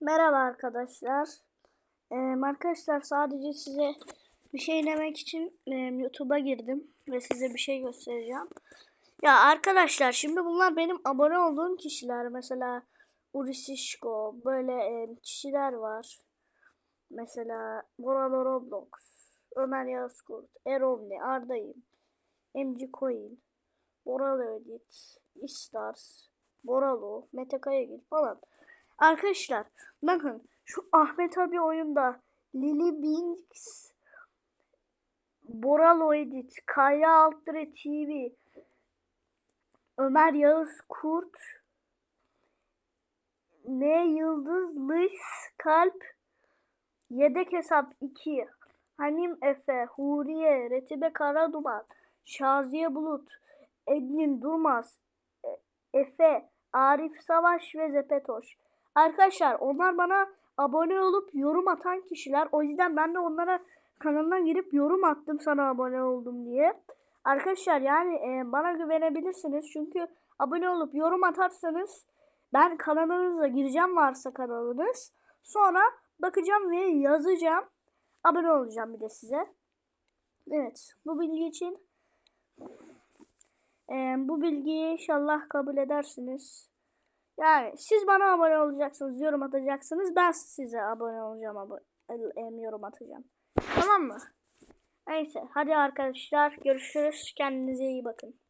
Merhaba arkadaşlar. Ee, arkadaşlar sadece size bir şey demek için e, YouTube'a girdim ve size bir şey göstereceğim. Ya arkadaşlar şimdi bunlar benim abone olduğum kişiler. Mesela Urisişko böyle e, kişiler var. Mesela Boralo Roblox, Ömer Yazkurt, Eromni, Arda'yım, MC Coin, Boralo Edit, Istars, Boralo, Mete Kayagil falan. Arkadaşlar bakın şu Ahmet abi oyunda Lily Binks Boralo Edit Kaya Altre TV Ömer Yağız Kurt N Yıldız Lys Kalp Yedek Hesap 2 Hanim Efe Huriye Retibe Karaduman Şaziye Bulut Ednin Durmaz E- Efe Arif Savaş ve Zepetoş Arkadaşlar onlar bana abone olup yorum atan kişiler. O yüzden ben de onlara kanalına girip yorum attım sana abone oldum diye. Arkadaşlar yani e, bana güvenebilirsiniz. Çünkü abone olup yorum atarsanız ben kanalınıza gireceğim varsa kanalınız. Sonra bakacağım ve yazacağım. Abone olacağım bir de size. Evet bu bilgi için e, bu bilgiyi inşallah kabul edersiniz. Yani siz bana abone olacaksınız, yorum atacaksınız. Ben size abone olacağım, abo- em, yorum atacağım. Tamam mı? Neyse, hadi arkadaşlar görüşürüz. Kendinize iyi bakın.